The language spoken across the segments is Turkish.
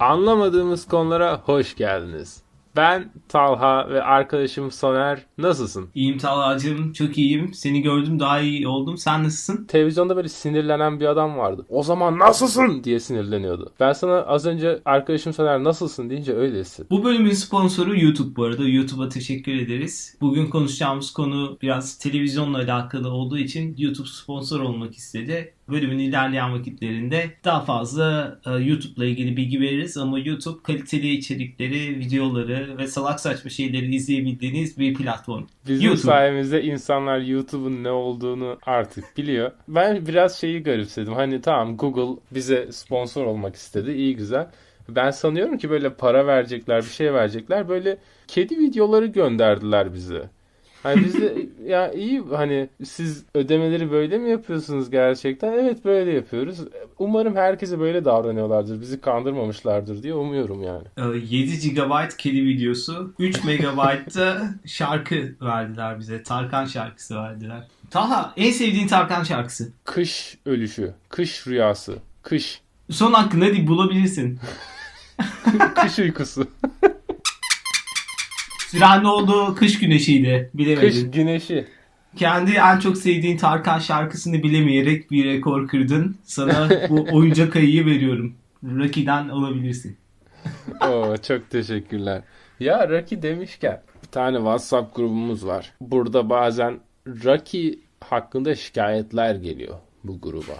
Anlamadığımız konulara hoş geldiniz. Ben Talha ve arkadaşım Soner. Nasılsın? İyiyim Talha'cığım çok iyiyim. Seni gördüm daha iyi oldum. Sen nasılsın? Televizyonda böyle sinirlenen bir adam vardı. O zaman nasılsın diye sinirleniyordu. Ben sana az önce arkadaşım Soner nasılsın deyince öyle hissettim. Bu bölümün sponsoru YouTube bu arada. YouTube'a teşekkür ederiz. Bugün konuşacağımız konu biraz televizyonla alakalı olduğu için YouTube sponsor olmak istedi. Bölümün ilerleyen vakitlerinde daha fazla e, YouTube'la ilgili bilgi veririz ama YouTube kaliteli içerikleri, videoları ve salak saçma şeyleri izleyebildiğiniz bir platform. Bizim YouTube. sayemizde insanlar YouTube'un ne olduğunu artık biliyor. Ben biraz şeyi garipsedim. Hani tamam Google bize sponsor olmak istedi. İyi güzel. Ben sanıyorum ki böyle para verecekler, bir şey verecekler. Böyle kedi videoları gönderdiler bize. Hani biz de ya iyi hani siz ödemeleri böyle mi yapıyorsunuz gerçekten? Evet böyle yapıyoruz. Umarım herkese böyle davranıyorlardır. Bizi kandırmamışlardır diye umuyorum yani. E, 7 GB kedi videosu, 3 MB'da şarkı verdiler bize. Tarkan şarkısı verdiler. Talha en sevdiğin Tarkan şarkısı. Kış ölüşü, kış rüyası, kış, Son hakkında hadi bulabilirsin. kış uykusu, Süren ne oldu? Kış güneşiydi. Bilemedin. kış güneşi. Kendi en çok sevdiğin Tarkan şarkısını bilemeyerek bir rekor kırdın. Sana bu oyuncak ayıyı veriyorum. Rocky'den alabilirsin. Oo, çok teşekkürler. Ya Rocky demişken bir tane WhatsApp grubumuz var. Burada bazen Rocky hakkında şikayetler geliyor bu gruba.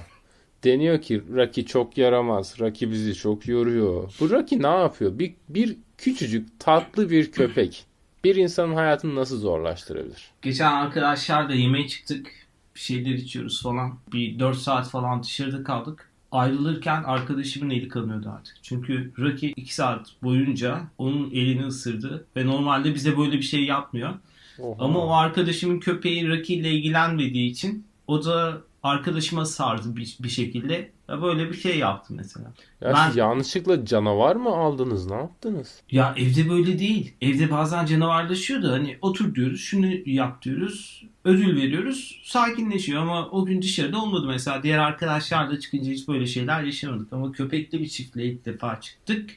Deniyor ki Rocky çok yaramaz. Rocky bizi çok yoruyor. Bu Rocky ne yapıyor? Bir, bir küçücük tatlı bir köpek bir insanın hayatını nasıl zorlaştırabilir? Geçen arkadaşlarla yemeğe çıktık. Bir şeyler içiyoruz falan. Bir 4 saat falan dışarıda kaldık. Ayrılırken arkadaşımın eli kanıyordu artık. Çünkü Rocky 2 saat boyunca onun elini ısırdı. Ve normalde bize böyle bir şey yapmıyor. Oha. Ama o arkadaşımın köpeği Rocky ile ilgilenmediği için o da arkadaşıma sardı bir, bir şekilde. Böyle bir şey yaptı mesela. Ya ben- yanlışlıkla canavar mı aldınız? Ne yaptınız? Ya evde böyle değil. Evde bazen canavarlaşıyor da hani otur diyoruz, şunu yap diyoruz, ödül veriyoruz, sakinleşiyor ama o gün dışarıda olmadı mesela. Diğer arkadaşlarla çıkınca hiç böyle şeyler yaşamadık ama köpekli bir çiftle ilk defa çıktık.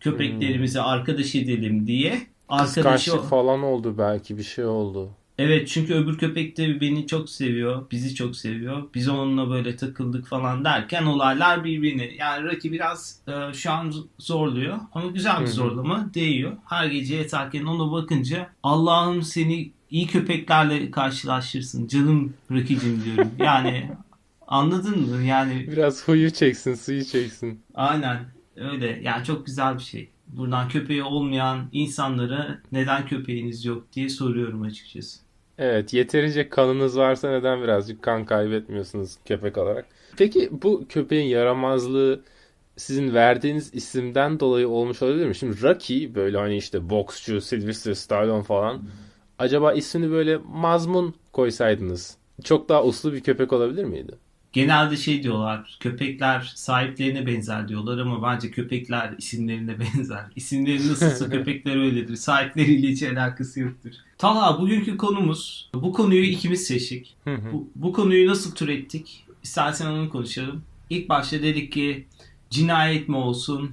Köpeklerimizi arkadaş edelim diye. Arkadaşı Kıskançlık falan oldu belki bir şey oldu. Evet çünkü öbür köpek de beni çok seviyor. Bizi çok seviyor. Biz onunla böyle takıldık falan derken olaylar birbirini. Yani Rocky biraz e, şu an zorluyor. Ama güzel bir zorlama. Değiyor. Her gece yatarken ona bakınca Allah'ım seni iyi köpeklerle karşılaştırsın. Canım Rocky'cim diyorum. Yani anladın mı? Yani Biraz huyu çeksin, suyu çeksin. aynen öyle. Yani çok güzel bir şey. Buradan köpeği olmayan insanlara neden köpeğiniz yok diye soruyorum açıkçası. Evet, yeterince kanınız varsa neden birazcık kan kaybetmiyorsunuz köpek olarak? Peki bu köpeğin yaramazlığı sizin verdiğiniz isimden dolayı olmuş olabilir mi? Şimdi Rocky böyle hani işte boksçu, Sylvester Stallone falan. Acaba ismini böyle mazmun koysaydınız çok daha uslu bir köpek olabilir miydi? Genelde şey diyorlar, köpekler sahiplerine benzer diyorlar ama bence köpekler isimlerine benzer. İsimleri nasılsa köpekler öyledir. Sahipleriyle hiç alakası yoktur. Talha bugünkü konumuz, bu konuyu ikimiz seçtik. Bu, bu konuyu nasıl türettik? İstersen onu konuşalım. İlk başta dedik ki cinayet mi olsun,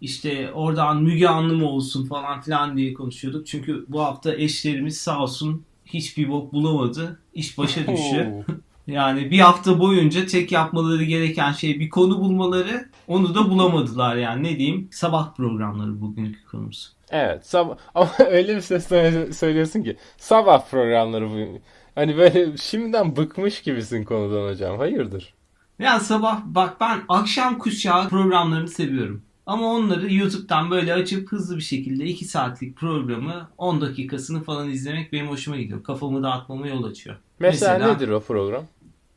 işte oradan Müge Anlı mı olsun falan filan diye konuşuyorduk. Çünkü bu hafta eşlerimiz sağ olsun hiçbir bok bulamadı. İş başa düştü. Yani bir hafta boyunca tek yapmaları gereken şey bir konu bulmaları. Onu da bulamadılar yani ne diyeyim. Sabah programları bugünkü konumuz. Evet, sabah ama öyle bir sesle söylüyorsun ki sabah programları bu. Hani böyle şimdiden bıkmış gibisin konudan hocam. Hayırdır? Yani sabah bak ben akşam kuşağı programlarını seviyorum. Ama onları YouTube'dan böyle açıp hızlı bir şekilde 2 saatlik programı 10 dakikasını falan izlemek benim hoşuma gidiyor. Kafamı dağıtmama yol açıyor. Mesela, Mesela- nedir o program?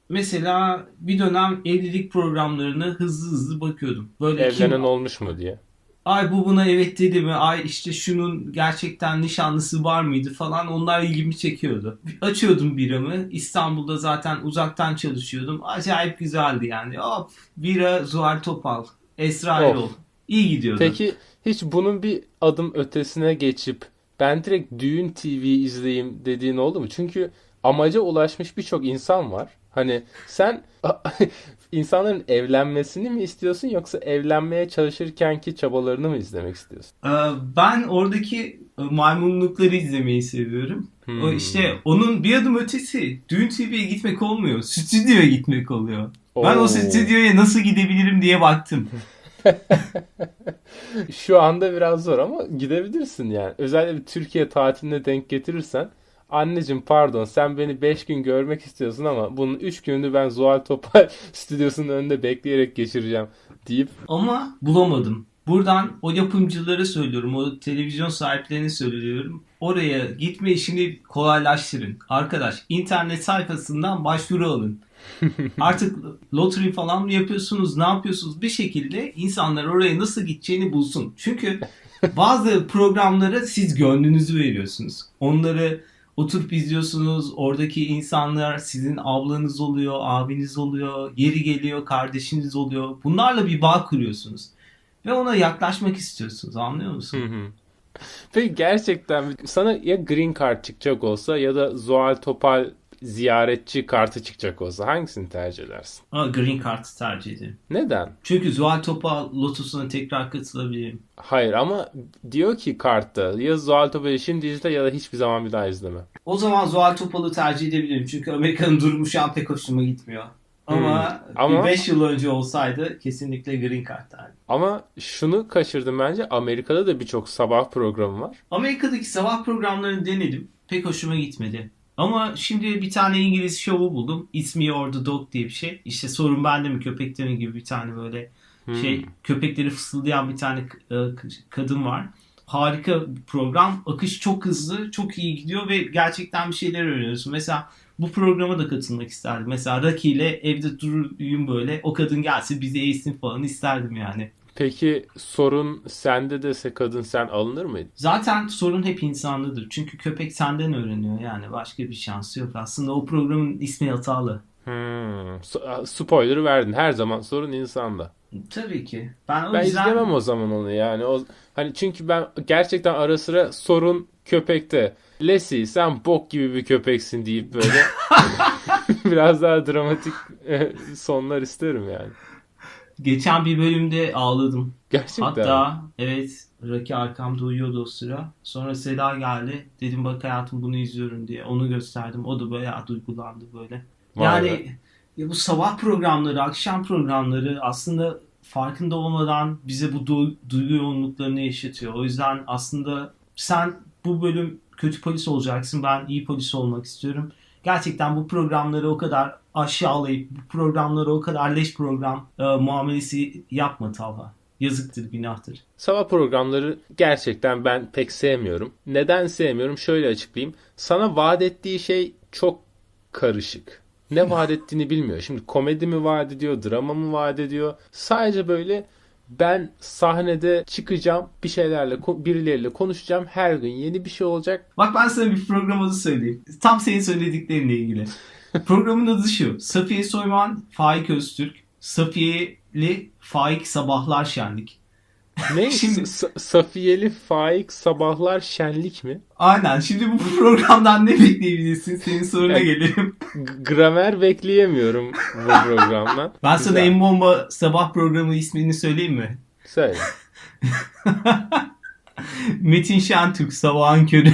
Mesela bir dönem evlilik programlarını hızlı hızlı bakıyordum. Böyle kim- Evlenen olmuş mu diye. ay bu buna evet dedi mi? Ay işte şunun gerçekten nişanlısı var mıydı falan onlar ilgimi çekiyordu. Açıyordum biramı. İstanbul'da zaten uzaktan çalışıyordum. Acayip güzeldi yani. Hop bira Zuhal Topal, Esra Of. Erol. İyi gidiyordu. Peki hiç bunun bir adım ötesine geçip ben direkt Düğün TV izleyeyim dediğin oldu mu? Çünkü amaca ulaşmış birçok insan var. Hani sen insanların evlenmesini mi istiyorsun yoksa evlenmeye çalışırkenki çabalarını mı izlemek istiyorsun? Ee, ben oradaki e, maymunlukları izlemeyi seviyorum. O Hmm. işte onun bir adım ötesi. Düğün TV'ye gitmek olmuyor. Stüdyoya gitmek oluyor. Ben Oo. o stüdyoya nasıl gidebilirim diye baktım. Şu anda biraz zor ama gidebilirsin yani. Özellikle bir Türkiye tatiline denk getirirsen anneciğim pardon sen beni 5 gün görmek istiyorsun ama bunun 3 gününü ben Zuhal Topal stüdyosunun önünde bekleyerek geçireceğim deyip Ama bulamadım. Buradan o yapımcılara söylüyorum, o televizyon sahiplerine söylüyorum. Oraya gitme işini kolaylaştırın. Arkadaş, internet sayfasından başvuru alın. Artık lottery falan mı yapıyorsunuz, ne yapıyorsunuz? Bir şekilde insanlar oraya nasıl gideceğini bulsun. Çünkü bazı programlara siz gönlünüzü veriyorsunuz. Onları oturup izliyorsunuz. Oradaki insanlar sizin ablanız oluyor, abiniz oluyor, yeri geliyor kardeşiniz oluyor. Bunlarla bir bağ kuruyorsunuz. Ve ona yaklaşmak istiyorsunuz anlıyor musun? Peki gerçekten sana ya green card çıkacak olsa ya da Zuhal Topal ziyaretçi kartı çıkacak olsa hangisini tercih edersin? Aa, Green Card'ı tercih ederim. Neden? Çünkü Zuhal Topal Lotus'una tekrar katılabilirim. Hayır ama diyor ki kartta ya Zuhal Topal'i şimdi izle ya da hiçbir zaman bir daha izleme. O zaman Zuhal Topal'ı tercih edebilirim. Çünkü Amerika'nın durumu şu an pek hoşuma gitmiyor. Ama, Hmm. Ama- 5 yıl önce olsaydı kesinlikle Green Card. Ama şunu kaçırdım bence Amerika'da da birçok sabah programı var. Amerika'daki sabah programlarını denedim. Pek hoşuma gitmedi. Ama şimdi bir tane İngiliz şovu buldum. It's Me or the Dog diye bir şey. İşte sorun bende mi köpekte mi gibi bir tane böyle şey Hmm. köpekleri fısıldayan bir tane e, kadın var. Harika bir program. Akış çok hızlı, çok iyi gidiyor ve gerçekten bir şeyler öğreniyorsun. Mesela bu programa da katılmak isterdim. Mesela Rocky ile evde duruyum böyle. O kadın gelse bizi eğsin falan isterdim yani. Peki sorun sende dese kadın sen alınır mıydın? Zaten sorun hep insanlıdır. Çünkü köpek senden öğreniyor yani. Başka bir şansı yok. Aslında o programın ismi hatalı. Hmm. Spoiler verdin. Her zaman sorun insanda. Tabii ki. Ben o Ben yüzden... izlemem o zaman onu yani. O hani çünkü ben gerçekten ara sıra sorun köpekte. Lesi sen bok gibi bir köpeksin deyip böyle biraz daha dramatik e, sonlar isterim yani. Geçen bir bölümde ağladım. Gerçekten. Hatta evet Rocky arkamda uyuyordu o sıra. Sonra Seda geldi. Dedim bak hayatım bunu izliyorum diye. Onu gösterdim. O da bayağı duygulandı böyle. Vay yani be. ya bu sabah programları, akşam programları aslında farkında olmadan bize bu du- duygu yoğunluklarını yaşatıyor. O yüzden aslında sen bu bölüm kötü polis olacaksın. Ben iyi polis olmak istiyorum. Gerçekten bu programları o kadar aşağılayıp bu programları o kadar leş program e, muamelesi yapma Talha. Yazıktır, günahtır. Sabah programları gerçekten ben pek sevmiyorum. Neden sevmiyorum? Şöyle açıklayayım. Sana vaat ettiği şey çok karışık. Ne vaat ettiğini bilmiyor. Şimdi komedi mi vaat ediyor, drama mı vaat ediyor? Sadece böyle ben sahnede çıkacağım, bir şeylerle, birileriyle konuşacağım. Her gün yeni bir şey olacak. Bak ben sana bir program adı söyleyeyim. Tam senin söylediklerinle ilgili. Programın adı şu. Safiye Soyman, Faik Öztürk. Safiyeli Faik Sabahlar Şenlik. Ne? Şimdi- S- Safiyeli Faik Sabahlar Şenlik mi? Aynen. Şimdi bu programdan ne bekleyebilirsin? Senin soruna Evet. gelelim. Gramer bekleyemiyorum bu programdan. Ben sana Güzel. en bomba sabah programı ismini söyleyeyim mi? Söyle. Metin Şentürk Sabahın Körü.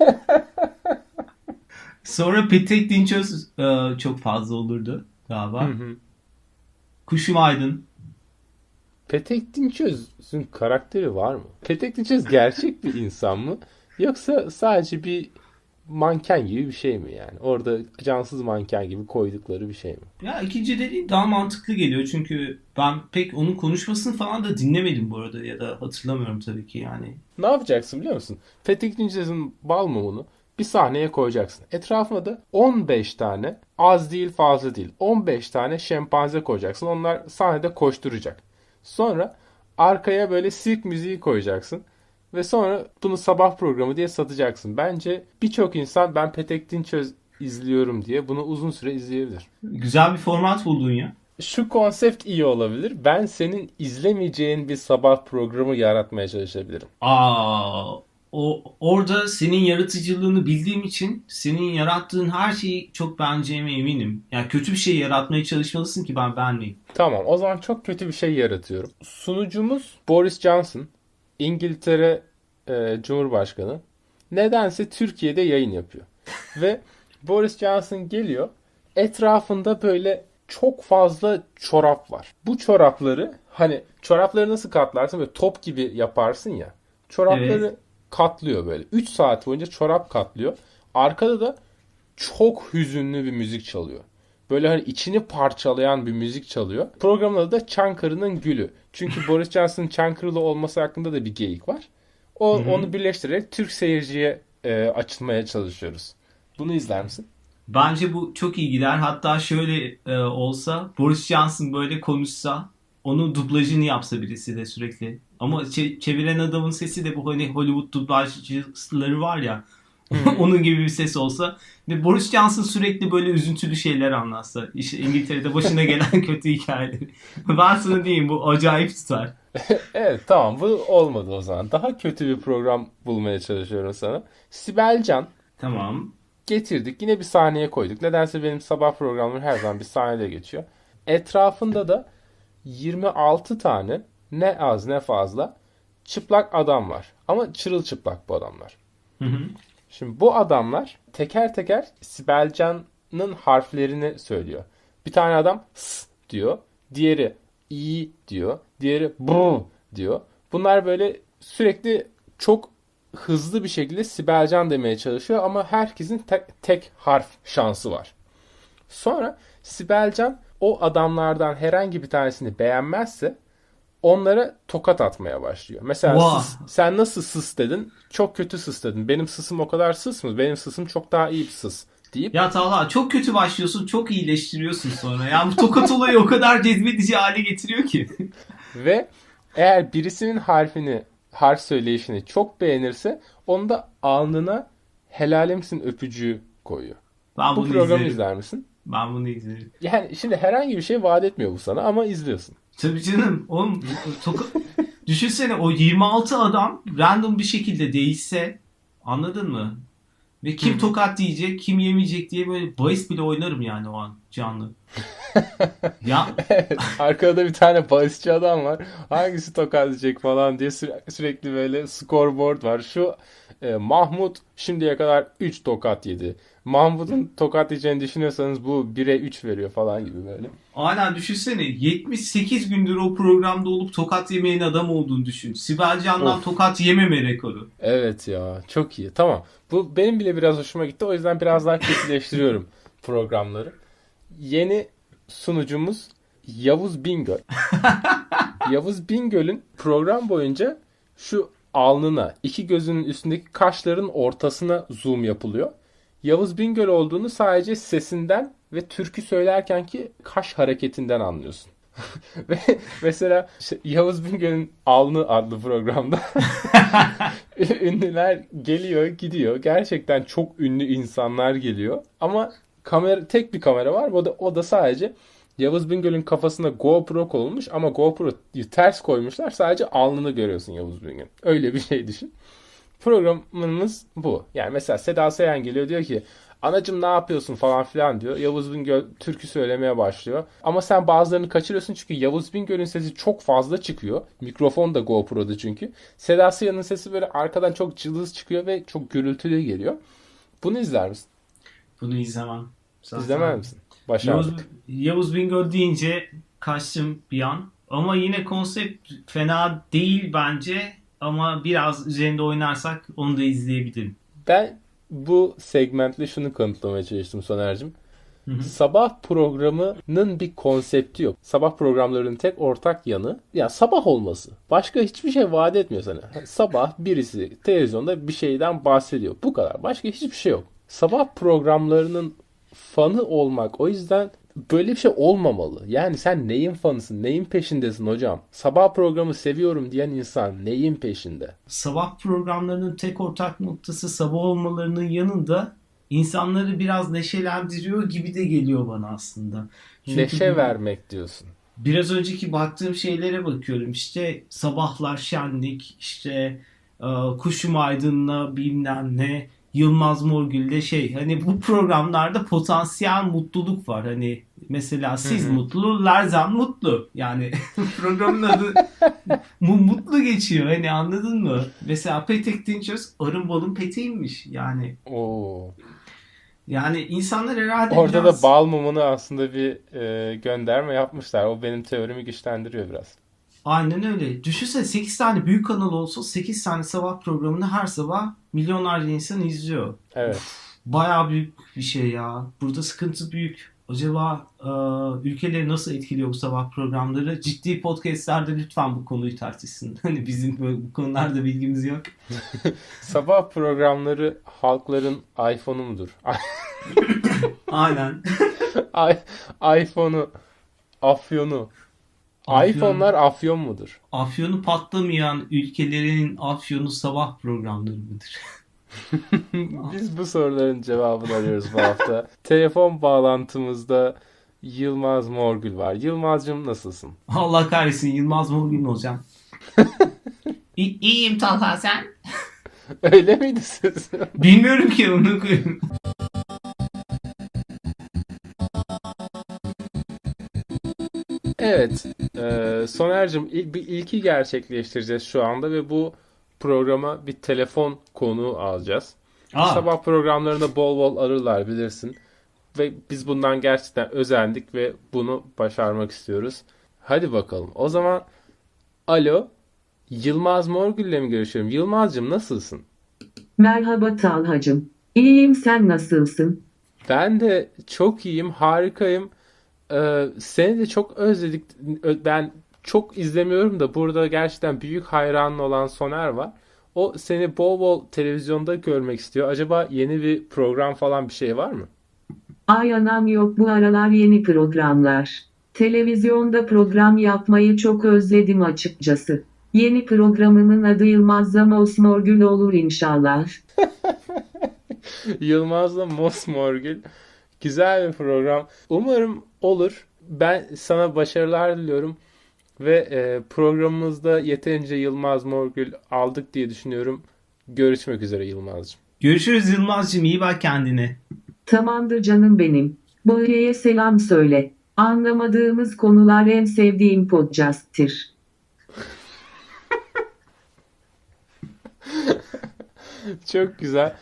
Sonra Petek Dinçöz e, çok fazla olurdu galiba. Hı hı. Kuşum Aydın. Petek Dinçöz'ün karakteri var mı? Petek Dinçöz gerçek bir insan mı? Yoksa sadece bir manken gibi bir şey mi yani? Orada cansız manken gibi koydukları bir şey mi? Ya ikinci dediğin daha mantıklı geliyor çünkü ben pek onun konuşmasını falan da dinlemedim bu arada ya da hatırlamıyorum tabii ki yani. Ne yapacaksın biliyor musun? Petek Dinçöz'ün bal mumunu bir sahneye koyacaksın. Etrafına da 15 tane az değil fazla değil 15 tane şempanze koyacaksın. Onlar sahnede koşturacak. Sonra Arkaya böyle sirk müziği koyacaksın. Ve sonra bunu sabah programı diye satacaksın. Bence birçok insan ben Petek Dinçöz izliyorum diye bunu uzun süre izleyebilir. Güzel bir format buldun ya. Şu konsept iyi olabilir. Ben senin izlemeyeceğin bir sabah programı yaratmaya çalışabilirim. Aa, o orada senin yaratıcılığını bildiğim için senin yarattığın her şeyi çok beğeneceğime eminim. Yani kötü bir şey yaratmaya çalışmalısın ki ben beğenmeyeyim. Tamam o zaman çok kötü bir şey yaratıyorum. Sunucumuz Boris Johnson. İngiltere e, Cumhurbaşkanı. Nedense Türkiye'de yayın yapıyor. Ve Boris Johnson geliyor. Etrafında böyle çok fazla çorap var. Bu çorapları hani çorapları nasıl katlarsın böyle top gibi yaparsın ya. Çorapları Evet. Katlıyor böyle. 3 saat boyunca çorap katlıyor. Arkada da çok hüzünlü bir müzik çalıyor. Böyle hani içini parçalayan bir müzik çalıyor. Programın adı da Çankırı'nın Gülü. Çünkü Boris Johnson'ın Çankırılı olması hakkında da bir geyik var. O, Hı hı. onu birleştirerek Türk seyirciye e, açılmaya çalışıyoruz. Bunu izler misin? Bence bu çok iyi gider. Hatta şöyle e, olsa Boris Johnson böyle konuşsa onun dublajını yapsa birisi de sürekli. Ama çe- çeviren adamın sesi de bu hani Hollywood dublajcıları var ya. onun gibi bir ses olsa ve Boris Johnson sürekli böyle üzüntülü şeyler anlatsa. İşte İngiltere'de başına gelen kötü hikayeleri. Ben sana diyeyim bu acayip tutar. Evet tamam bu olmadı o zaman. Daha kötü bir program bulmaya çalışıyorum sana. Sibel Can Tamam. getirdik. Yine bir sahneye koyduk. Nedense benim sabah programlarım her zaman bir sahnede geçiyor. Etrafında da 26 tane ne az ne fazla çıplak adam var. Ama çırılçıplak bu adamlar. Hı hı. Şimdi bu adamlar teker teker Sibel Can'ın harflerini söylüyor. Bir tane adam s diyor. Diğeri i diyor. Diğeri b diyor. Bunlar böyle sürekli çok hızlı bir şekilde Sibel Can demeye çalışıyor ama herkesin tek, tek harf şansı var. Sonra Sibel Can o adamlardan herhangi bir tanesini beğenmezse onlara tokat atmaya başlıyor. Mesela Vay. sus- sen nasıl sus dedin? Çok kötü sus dedin. Benim sısım o kadar sus mu? Benim sısım çok daha iyi bir sus deyip Ya Talha çok kötü başlıyorsun çok iyileştiriyorsun sonra. Yani bu tokat olayı o kadar cezbedici hale getiriyor ki. ve eğer birisinin harfini harf söyleyişini çok beğenirse onu da alnına helalimsin öpücüğü koyuyor. Ben Bu bunu programı izlerim. izler misin? Ben bunu izlerim. Yani şimdi herhangi bir şey vaat etmiyor bu sana ama izliyorsun. Tabii canım. Oğlum toka... düşünsene o 26 adam random bir şekilde değişse anladın mı? Ve kim Hı. tokat yiyecek, kim yemeyecek diye böyle bahis bile oynarım yani o an canlı. ya Evet, arkada bir tane bahisçi adam var. Hangisi tokatlayacak falan diye süre- sürekli böyle scoreboard var. Şu e, Mahmut şimdiye kadar 3 tokat yedi. Mahmut'un tokat yiyeceğini düşünüyorsanız bu 1'e 3 veriyor falan gibi böyle. Aynen düşünsene 78 gündür o programda olup tokat yemeyen adam olduğunu düşün. Sibel Can'dan Of. tokat yememe rekoru. Evet ya çok iyi. Tamam. Bu benim bile biraz hoşuma gitti. O yüzden biraz daha kötüleştiriyorum programları. Yeni sunucumuz Yavuz Bingöl. Yavuz Bingöl'ün program boyunca şu alnına, iki gözünün üstündeki kaşların ortasına zoom yapılıyor. Yavuz Bingöl olduğunu sadece sesinden ve türkü söylerken ki kaş hareketinden anlıyorsun. ve mesela Yavuz Bingöl'ün Alnı adlı programda ünlüler geliyor gidiyor. Gerçekten çok ünlü insanlar geliyor. Ama kamera tek bir kamera var. O da o da sadece Yavuz Bingöl'ün kafasına GoPro konulmuş ama GoPro'yu ters koymuşlar. Sadece alnını görüyorsun Yavuz Bingöl. Öyle bir şey düşün. Programımız bu. Yani mesela Seda Sayan geliyor diyor ki anacım ne yapıyorsun falan filan diyor. Yavuz Bingöl türkü söylemeye başlıyor. Ama sen bazılarını kaçırıyorsun çünkü Yavuz Bingöl'ün sesi çok fazla çıkıyor. Mikrofon da GoPro'da çünkü. Seda Sayan'ın sesi böyle arkadan çok cılız çıkıyor ve çok gürültülü geliyor. Bunu izler misin? Bunu izlemem. Zaten. İzlemez misin? Yavuz, Başardık. Yavuz Bingöl deyince kaçtım bir an. Ama yine konsept fena değil bence. Ama biraz üzerinde oynarsak onu da izleyebilirim. Ben bu segmentle şunu kanıtlamaya çalıştım Soner'cim. Hı hı. Sabah programının bir konsepti yok. Sabah programlarının tek ortak yanı ya sabah olması. Başka hiçbir şey vaat etmiyor sana. Sabah birisi televizyonda bir şeyden bahsediyor. Bu kadar. Başka hiçbir şey yok. Sabah programlarının fanı olmak o yüzden böyle bir şey olmamalı. Yani sen neyin fanısın, neyin peşindesin hocam? Sabah programı seviyorum diyen insan neyin peşinde? Sabah programlarının tek ortak noktası sabah olmalarının yanında insanları biraz neşelendiriyor gibi de geliyor bana aslında. Çünkü Neşe bir, vermek diyorsun. Biraz önceki baktığım şeylere bakıyorum. İşte sabahlar şenlik, işte e, kuşum aydınla bilmem ne Yılmaz Morgül'de şey hani bu programlarda potansiyel mutluluk var. Hani mesela siz mutlu, Lerzan mutlu. Yani programın adı mutlu geçiyor. Hani anladın mı? Mesela Petek Dinçöz arın balın peteğiymiş. Yani Oo. Yani insanlar herhalde Orada biraz... da bal mumunu aslında bir e, gönderme yapmışlar. O benim teorimi güçlendiriyor biraz. Aynen öyle. Düşünsene 8 tane büyük kanal olsa 8 tane sabah programını her sabah milyonlarca insan izliyor. Evet. Of, bayağı büyük bir şey ya. Burada sıkıntı büyük. Acaba e, ülkeleri nasıl etkiliyor bu sabah programları? Ciddi podcastlerde lütfen bu konuyu tartışsın. Hani bizim böyle, bu konularda bilgimiz yok. sabah programları halkların iPhone'u mudur? Aynen. iPhone'u, afyonu. Afyon, iPhone'lar afyon mudur? Afyonu patlamayan ülkelerin afyonu sabah programları mıdır? Biz bu soruların cevabını arıyoruz bu hafta. Telefon bağlantımızda Yılmaz Morgül var. Yılmaz'cığım nasılsın? Allah kahretsin Yılmaz Morgül mü olacağım? İ- iyiyim Talha sen? Öyle miydi siz? Bilmiyorum ki onu koyayım. Evet. E, Soner'cim ilk, bir ilki gerçekleştireceğiz şu anda ve bu programa bir telefon konuğu alacağız. Aa. Sabah programlarında bol bol arırlar bilirsin. Ve biz bundan gerçekten özendik ve bunu başarmak istiyoruz. Hadi bakalım. O zaman alo Yılmaz Morgül ile mi görüşüyorum? Yılmaz'cığım nasılsın? Merhaba Talhacım. İyiyim sen nasılsın? Ben de çok iyiyim, harikayım. Ee, seni de çok özledik. Ben çok izlemiyorum da burada gerçekten büyük hayranın olan Soner var. O seni bol bol televizyonda görmek istiyor. Acaba yeni bir program falan bir şey var mı? Ay anam yok bu aralar yeni programlar. Televizyonda program yapmayı çok özledim açıkçası. Yeni programımın adı Yılmaz'la Mosmorgül olur inşallah. Yılmaz'la Mosmorgül. Güzel bir program. Umarım olur. Ben sana başarılar diliyorum. Ve e, programımızda yeterince Yılmaz Morgül aldık diye düşünüyorum. Görüşmek üzere Yılmaz'cığım. Görüşürüz Yılmaz'cığım. İyi bak kendine. Tamamdır canım benim. Boya'ya selam söyle. Anlamadığımız konular en sevdiğim podcast'tir. Çok güzel.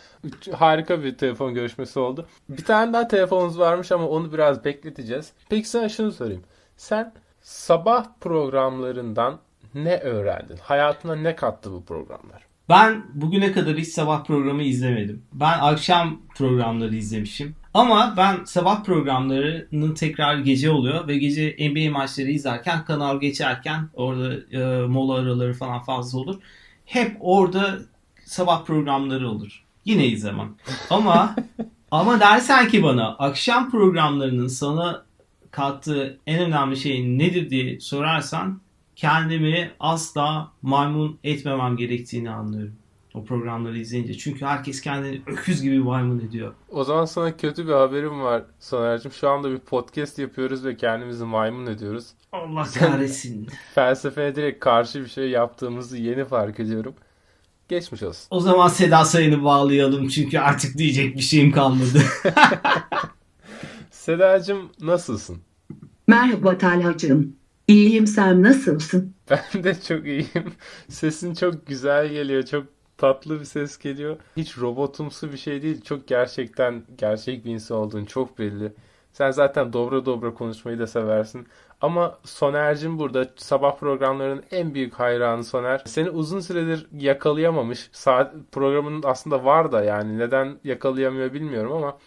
Harika bir telefon görüşmesi oldu. Bir tane daha telefonumuz varmış ama onu biraz bekleteceğiz. Peki sana şunu sorayım. Sen sabah programlarından ne öğrendin? Hayatına ne kattı bu programlar? Ben bugüne kadar hiç sabah programı izlemedim. Ben akşam programları izlemişim. Ama ben sabah programlarının tekrar gece oluyor ve gece NBA maçları izlerken kanal geçerken orada e, mola araları falan fazla olur. Hep orada sabah programları olur. Yine izlemem. Ama ama dersen ki bana akşam programlarının sana kattığı en önemli şey nedir diye sorarsan kendimi asla maymun etmemem gerektiğini anlıyorum. O programları izleyince. Çünkü herkes kendini öküz gibi maymun ediyor. O zaman sana kötü bir haberim var Soner'cim. Şu anda bir podcast yapıyoruz ve kendimizi maymun ediyoruz. Allah kahretsin. Felsefeye direkt karşı bir şey yaptığımızı yeni fark ediyorum. Geçmiş olsun. O zaman Seda Sayın'ı bağlayalım çünkü artık diyecek bir şeyim kalmadı. Sedacığım nasılsın? Merhaba Talhacığım. İyiyim sen nasılsın? Ben de çok iyiyim. Sesin çok güzel geliyor. Çok tatlı bir ses geliyor. Hiç robotumsu bir şey değil. Çok gerçekten gerçek bir insan olduğun çok belli. Sen zaten dobra dobra konuşmayı da seversin. Ama Soner'cim burada sabah programlarının en büyük hayranı Soner. Seni uzun süredir yakalayamamış. Saat programının aslında var da yani neden yakalayamıyor bilmiyorum ama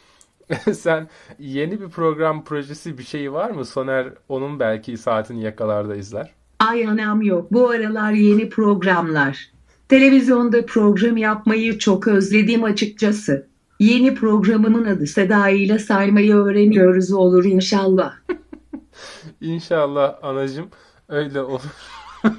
sen yeni bir program projesi bir şey var mı? Soner onun belki saatini yakalarda izler. Ay anam yok. Bu aralar yeni programlar. Televizyonda program yapmayı çok özledim açıkçası. Yeni programımın adı Seda ile saymayı öğreniyoruz olur inşallah. İnşallah anacım öyle olur.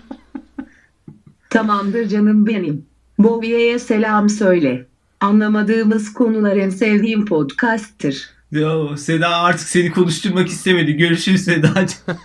Tamamdır canım benim. Bovye'ye selam söyle. Anlamadığımız konular en sevdiğim podcast'tır. Yo, Seda artık seni konuşturmak istemedi. Görüşürüz Sedacığım.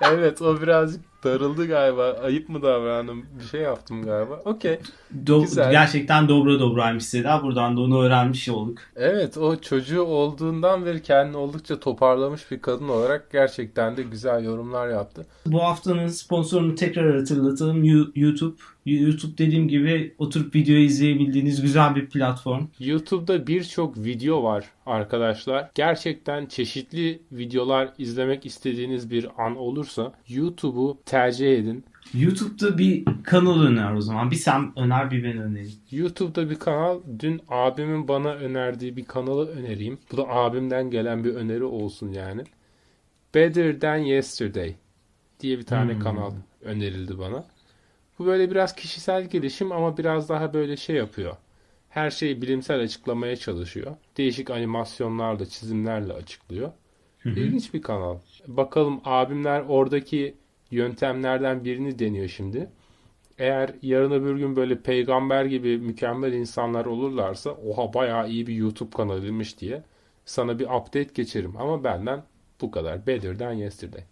evet o birazcık darıldı galiba. Ayıp mı davrandım? Bir şey yaptım galiba. Okey. Do- Güzel. gerçekten dobra dobraymış Seda. Buradan da onu öğrenmiş olduk. Evet o çocuğu olduğundan beri kendini oldukça toparlamış bir kadın olarak gerçekten de güzel yorumlar yaptı. Bu haftanın sponsorunu tekrar hatırlatalım. You- YouTube. YouTube dediğim gibi oturup video izleyebildiğiniz güzel bir platform. YouTube'da birçok video var arkadaşlar. Gerçekten çeşitli videolar izlemek istediğiniz bir an olursa YouTube'u tercih edin. YouTube'da bir kanal öner o zaman. Bir sen öner bir ben önereyim. YouTube'da bir kanal, dün abimin bana önerdiği bir kanalı önereyim. Bu da abimden gelen bir öneri olsun yani. Better Than Yesterday diye bir tane Hmm. kanal önerildi bana. Bu böyle biraz kişisel gelişim ama biraz daha böyle şey yapıyor. Her şeyi bilimsel açıklamaya çalışıyor. Değişik animasyonlarla, çizimlerle açıklıyor. İlginç bir kanal. Bakalım abimler oradaki yöntemlerden birini deniyor şimdi. Eğer yarın öbür gün böyle peygamber gibi mükemmel insanlar olurlarsa oha bayağı iyi bir YouTube kanalıymış diye sana bir update geçerim. Ama benden bu kadar. Better than yesterday.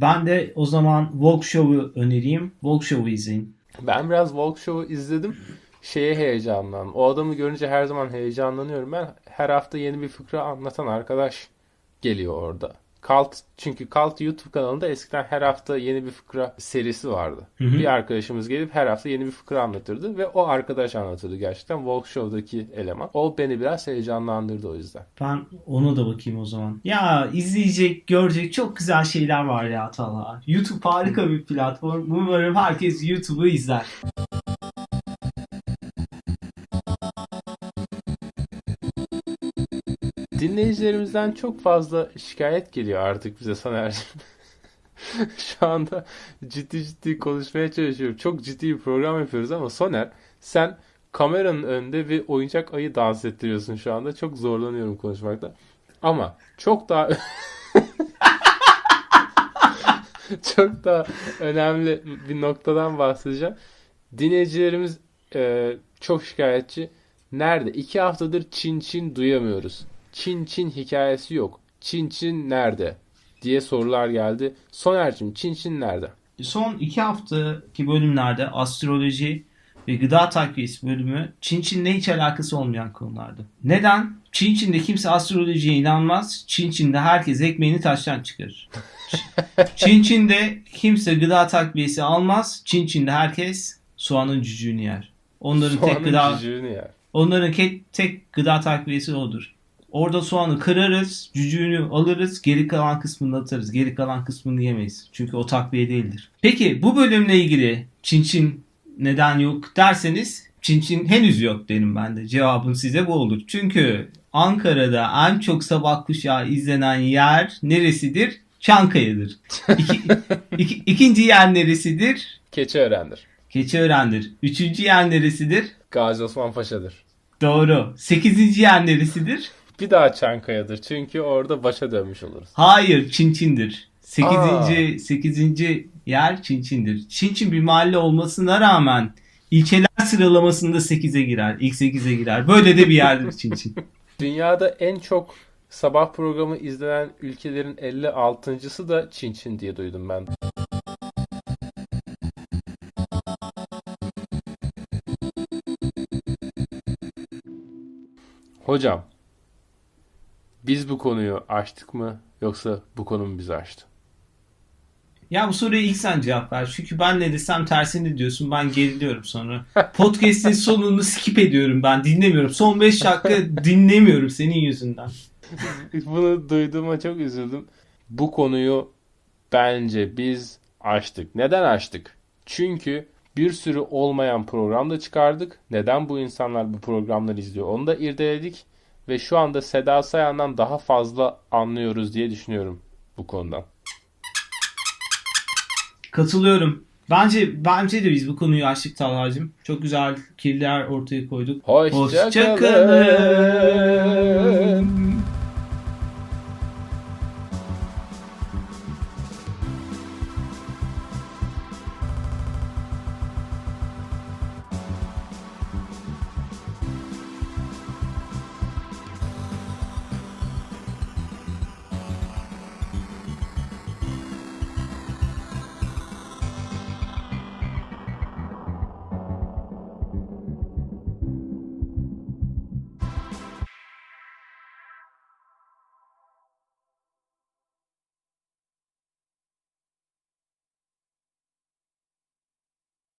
Ben de o zaman Walk Show'u önereyim. Walk Show'u izleyin. Ben biraz Walk Show'u izledim. Şeye heyecanlandım. O adamı görünce her zaman heyecanlanıyorum. Ben her hafta yeni bir fıkra anlatan arkadaş geliyor orada. Kalt çünkü Kalt YouTube kanalında eskiden her hafta yeni bir fıkra serisi vardı. Hı hı. Bir arkadaşımız gelip her hafta yeni bir fıkra anlatırdı ve o arkadaş anlatırdı gerçekten Walk Show'daki eleman. O beni biraz heyecanlandırdı o yüzden. Ben ona da bakayım o zaman. Ya izleyecek, görecek çok güzel şeyler var ya Talha. YouTube harika bir platform. Umarım herkes YouTube'u izler. Dinleyicilerimizden çok fazla şikayet geliyor artık bize Soner'cim. Şu anda ciddi ciddi konuşmaya çalışıyorum. Çok ciddi bir program yapıyoruz ama Soner sen kameranın önünde bir oyuncak ayı dans ettiriyorsun şu anda. Çok zorlanıyorum konuşmakta. Ama çok daha çok daha önemli bir noktadan bahsedeceğim. Dinleyicilerimiz e, çok şikayetçi. Nerede? İki haftadır Çin Çin duyamıyoruz. Çin Çin hikayesi yok. Çin Çin nerede? diye sorular geldi. Soner'cim Çin Çin nerede? Son iki haftaki bölümlerde astroloji ve gıda takviyesi bölümü Çin Çin'le hiç alakası olmayan konulardı. Neden? Çin Çin'de kimse astrolojiye inanmaz. Çin Çin'de herkes ekmeğini taştan çıkarır. Çin Çin'de kimse gıda takviyesi almaz. Çin Çin'de herkes soğanın cücüğünü yer. Onların tek Soğanın gıda cücüğünü yer. onların tek gıda takviyesi odur. Orada soğanı kırarız, cücüğünü alırız, geri kalan kısmını atarız. Geri kalan kısmını yemeyiz. Çünkü o takviye değildir. Peki bu bölümle ilgili Çin Çin neden yok derseniz Çin Çin henüz yok derim ben de. Cevabım size bu olur. Çünkü Ankara'da en çok sabah kuşağı izlenen yer neresidir? Çankaya'dır. İki, iki- ikinci yer neresidir? Keçiören'dir. Keçiören'dir. Üçüncü yer neresidir? Gazi Osman Paşa'dır. Doğru. Sekizinci yer neresidir? Bir daha Çankaya'dır. Çünkü orada başa dönmüş oluruz. Hayır, Çinçin'dir. Sekizinci, sekizinci yer Çinçin'dir. Çinçin bir mahalle olmasına rağmen ilçeler sıralamasında 8'e girer. İlk 8'e girer. Böyle de bir yerdir Çinçin. Dünyada en çok sabah programı izlenen ülkelerin 56.sı da Çin Çin diye duydum ben. Hocam, biz bu konuyu açtık mı yoksa bu konu mu bizi açtı? Ya bu soruya ilk sen cevap ver. Çünkü ben ne desem tersini diyorsun. Ben geriliyorum sonra. Podcast'in sonunu skip ediyorum ben. Dinlemiyorum. Son 5 dakika dinlemiyorum senin yüzünden. Bunu duyduğuma çok üzüldüm. Bu konuyu bence biz açtık. Neden açtık? Çünkü bir sürü olmayan program da çıkardık. Neden bu insanlar bu programları izliyor? Onu da irdeledik. Ve şu anda Seda Sayan'dan daha fazla anlıyoruz diye düşünüyorum bu konudan. Katılıyorum. Bence bence de biz bu konuyu açtık Talha'cığım. Çok güzel fikirler ortaya koyduk. Hoşça Hoşça kalın.